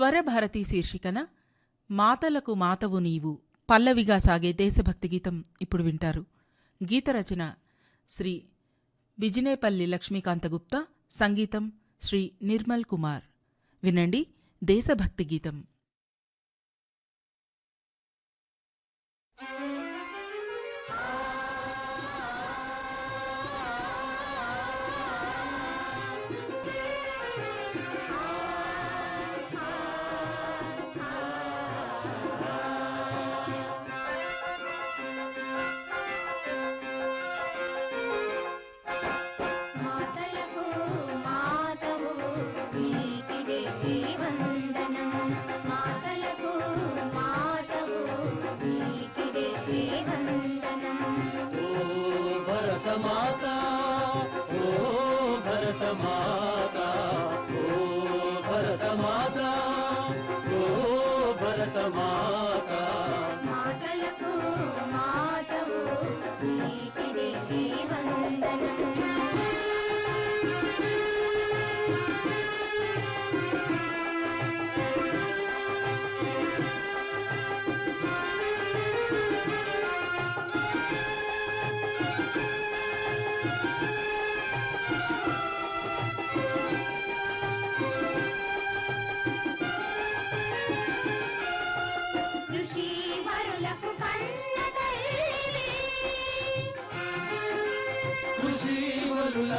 స్వరభారతి శీర్షికన మాతలకు మాతవు నీవు పల్లవిగా సాగే దేశభక్తి గీతం ఇప్పుడు వింటారు. గీత రచన శ్రీ బిజినేపల్లి లక్ష్మీకాంత గుప్తా సంగీతం శ్రీ నిర్మల్ కుమార్. వినండి దేశభక్తి గీతం. माता ओ भरत माता ओ भरत माता ओ भरत माता।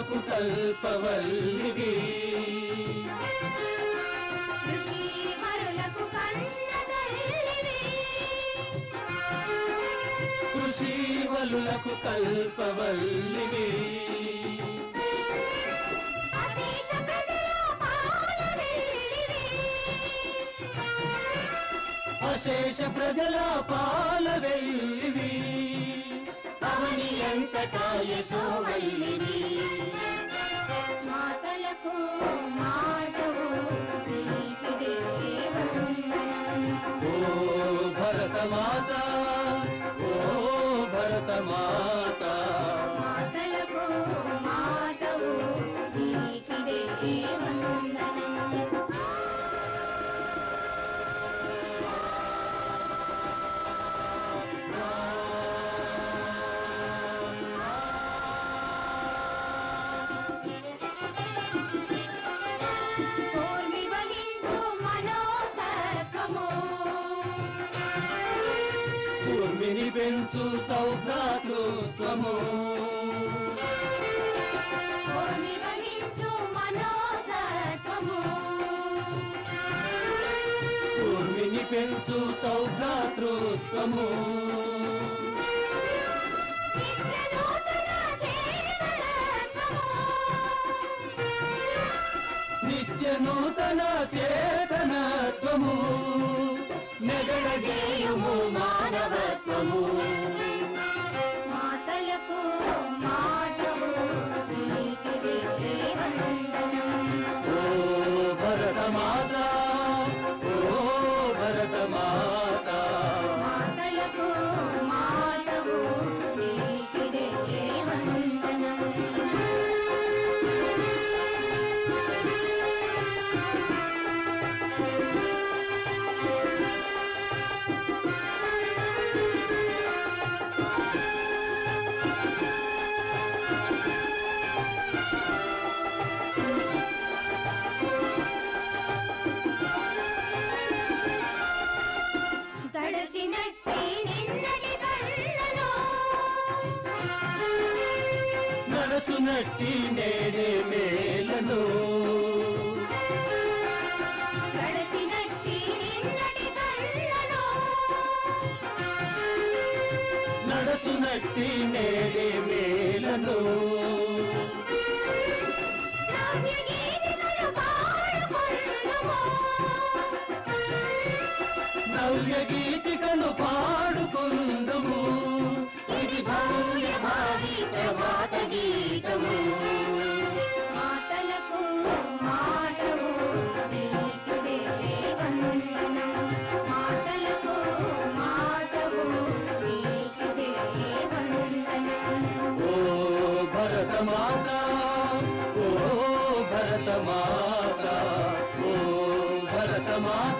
కృషివలులకు కల్పవల్లివి కృషివలులకు కల్పవల్లివి. అశేష ప్రజల ప్రజల పాలవెల్లివి అవని ఎంతటా యశోవల్లివి మాతలకు పెంచు సౌభ్రాతృత్వము భూమిని పెంచు సౌభ్రాతృత్వము నిత్య నూతన చేతనత్వము. నడచునట్టి నేనే మేలను. నడచునట్టి నేనే మేలను. నవ్య గీతికలు పాడుకుందుము. ఇది భవ్య భావి ప్రభాత గీతము మాతలకు మాతవు నీకిదే వందనం మాతలకు మాతవు నీకిదే వందనం ఓ భరత మాత ఓ భరత మాత ఓ భరత భరతమాత